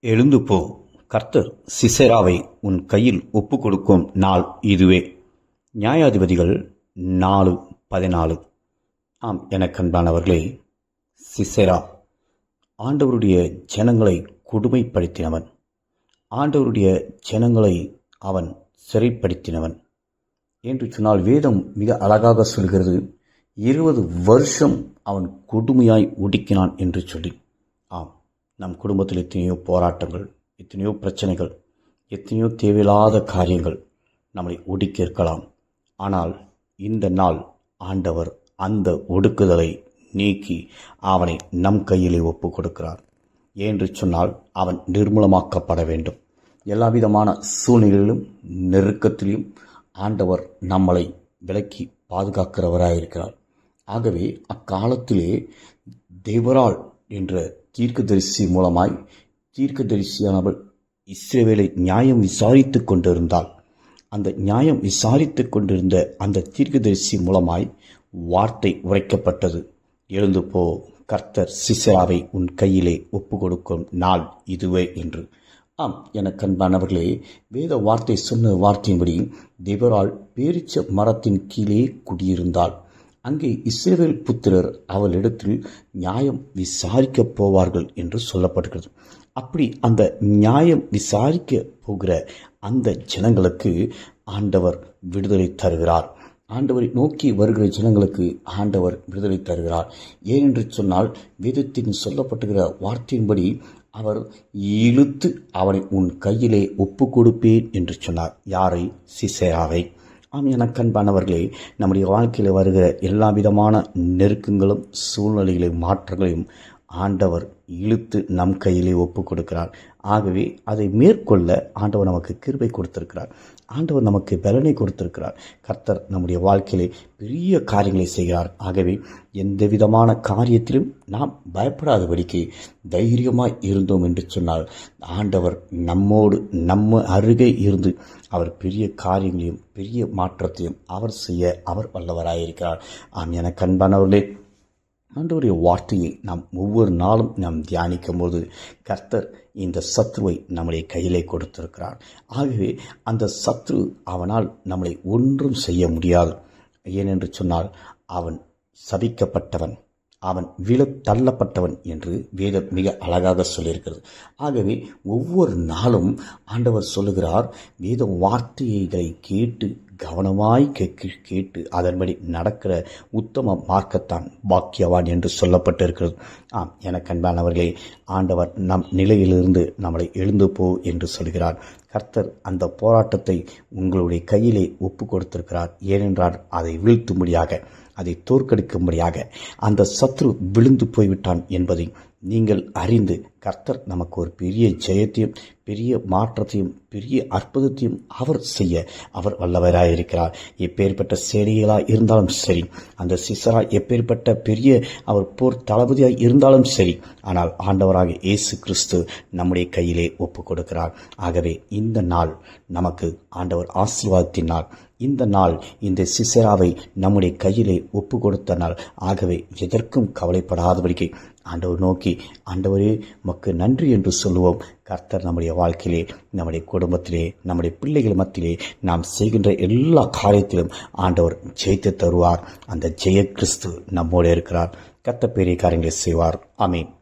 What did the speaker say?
எழுந்து போ. கர்த்தர் சிசேராவை உன் கையில் ஒப்பு கொடுக்கும் நாள் இதுவே. நியாயாதிபதிகள் நாலு பதினாலு. ஆம் எனக்கு அன்பானவர்களே சிசேரா ஆண்டவருடைய ஜனங்களை கொடுமைப்படுத்தினவன். ஆண்டவருடைய ஜனங்களை அவன் சிறைப்படுத்தினவன். என்று சொன்னால் வேதம் மிக அழகாக சொல்கிறது இருபது வருஷம் அவன் கொடுமையாய் ஒடுக்கினான் என்று சொல்லி. ஆம். நம் குடும்பத்தில் எத்தனையோ போராட்டங்கள் எத்தனையோ பிரச்சனைகள் எத்தனையோ தேவையில்லாத காரியங்கள் நம்மளை ஒடுக்கி இருக்கலாம் ஆனால் இந்த நாள் ஆண்டவர் அந்த ஒடுக்குதலை நீக்கி அவனை நம் கையிலே ஒப்பு கொடுக்கிறார். என்று சொன்னால் அவன் நிர்மூலமாக்கப்பட வேண்டும். எல்லா விதமான சூழ்நிலையிலும் நெருக்கத்திலும் ஆண்டவர் நம்மளை விலக்கி பாதுகாக்கிறவராயிருக்கிறார். ஆகவே அக்காலத்திலே தேவரால் என்ற தீர்க்கதரிசி மூலமாய் தீர்க்கதரிசியானவள் இஸ்ரேவேலை நியாயம் விசாரித்து கொண்டிருந்தாள். அந்த நியாயம் விசாரித்து கொண்டிருந்த அந்த தீர்க்கதரிசி மூலமாய் வார்த்தை உரைக்கப்பட்டது. எழுந்து போ கர்த்தர் சிசராவை உன் கையிலே ஒப்பு கொடுக்கும் நாள் இதுவே என்று. ஆம் எனக்கு அன்பானவர்களே வேத வார்த்தை சொன்ன வார்த்தையின்படி தேவரால் பேரிச்ச மரத்தின் கீழே குடியிருந்தாள். அங்கே இஸ்ரேவேல் புத்திரர் அவளிடத்தில் நியாயம் விசாரிக்கப் போவார்கள் என்று சொல்லப்படுகிறது அப்படி அந்த நியாயம் விசாரிக்க போகிற அந்த ஜனங்களுக்கு ஆண்டவர் விடுதலை தருகிறார். ஆண்டவரை நோக்கி வருகிற ஜனங்களுக்கு ஆண்டவர் விடுதலை தருகிறார். ஏனென்று சொன்னால் வேதத்தின் சொல்லப்பட்டுகிற வார்த்தையின்படி அவர் இழுத்து அவனை உன் கையிலே ஒப்பு கொடுப்பேன் என்று சொன்னார். யாரை? சிசேராவை ஆம் என நம்முடைய வாழ்க்கையில் வருகிற எல்லா விதமான நெருக்கங்களும் சூழ்நிலைகளையும் மாற்றங்களையும் ஆண்டவர் இழுத்து நம் கையிலே ஒப்பு கொடுக்கிறார் ஆகவே அதை மேற்கொள்ள ஆண்டவர் நமக்கு கிருபை கொடுத்திருக்கிறார். ஆண்டவர் நமக்கு பலனை கொடுத்திருக்கிறார். கர்த்தர் நம்முடைய வாழ்க்கையிலே பெரிய காரியங்களை செய்கிறார். ஆகவே எந்த விதமான காரியத்திலும் நாம் பயப்படாதபடிக்கு தைரியமாக இருந்தோம் என்று சொன்னால் ஆண்டவர் நம்மோடு நம்ம அருகே இருந்து அவர் பெரிய காரியங்களையும் பெரிய மாற்றத்தையும் அவர் செய்ய அவர் வல்லவராயிருக்கிறார். ஆம் என கண்பானவர்களே ஆண்டவருடைய வார்த்தையை நாம் ஒவ்வொரு நாளும் நாம் தியானிக்கும் போது கர்த்தர் இந்த சத்ருவை நம்முடைய கையிலே கொடுத்திருக்கிறார். ஆகவே அந்த சத்ரு அவனால் நம்மளை ஒன்றும் செய்ய முடியாது. ஏனென்று சொன்னால் அவன் சபிக்கப்பட்டவன் அவன் விழ தள்ளப்பட்டவன் என்று வேதம் மிக அழகாக சொல்லியிருக்கிறது. ஆகவே ஒவ்வொரு நாளும் ஆண்டவர் சொல்லுகிறார் வேத வார்த்தைகளை கேட்டு கவனமாய் கேட்க கேட்டு அதன்படி நடக்கிற உத்தம மார்க்கத்தான் பாக்கியவான் என்று சொல்லப்பட்டிருக்கிறது. ஆம் என கண்பானவர்களே ஆண்டவர் நம் நிலையிலிருந்து நம்மளை எழுந்து போ என்று சொல்கிறார். கர்த்தர் அந்த போராட்டத்தை உங்களுடைய கையிலே ஒப்பு கொடுத்திருக்கிறார். ஏனென்றால் அதை வீழ்த்தும்படியாக அதை தோற்கடிக்கும்படியாக அந்த சத்ரு விழுந்து போய்விட்டான் என்பதை நீங்கள் அறிந்து கர்த்தர் நமக்கு ஒரு பெரிய ஜெயத்தையும் பெரிய மாற்றத்தையும் பெரிய அற்புதத்தையும் அவர் செய்ய அவர் வல்லவராயிருக்கிறார். எப்பேற்பட்ட சேடிகளாக இருந்தாலும் சரி அந்த சிசரா எப்பேற்பட்ட பெரிய அவர் போர் தளபதியாக இருந்தாலும் சரி ஆனால் ஆண்டவராக இயேசு கிறிஸ்து நம்முடைய கையிலே ஒப்பு கொடுக்கிறார் ஆகவே இந்த நாள் நமக்கு ஆண்டவர் ஆசீர்வாதத்தின் நாள் இந்த நாள் இந்த சிசராவை நம்முடைய கையிலே ஒப்பு கொடுத்த நாள். ஆகவே எதற்கும் கவலைப்படாதபடிக்கு ஆண்டவர் நோக்கி ஆண்டவரே மக்கு நன்றி என்று சொல்லுவோம். கர்த்தர் நம்முடைய வாழ்க்கையிலே நம்முடைய குடும்பத்திலே நம்முடைய பிள்ளைகள் மத்தியிலே நாம் செய்கின்ற எல்லா காரியத்திலும் ஆண்டவர் ஜெயித்து தருவார். அந்த ஜெய கிறிஸ்து நம்மோடு இருக்கிறார். கத்த பெரிய காரியங்களை செய்வார். அமீன்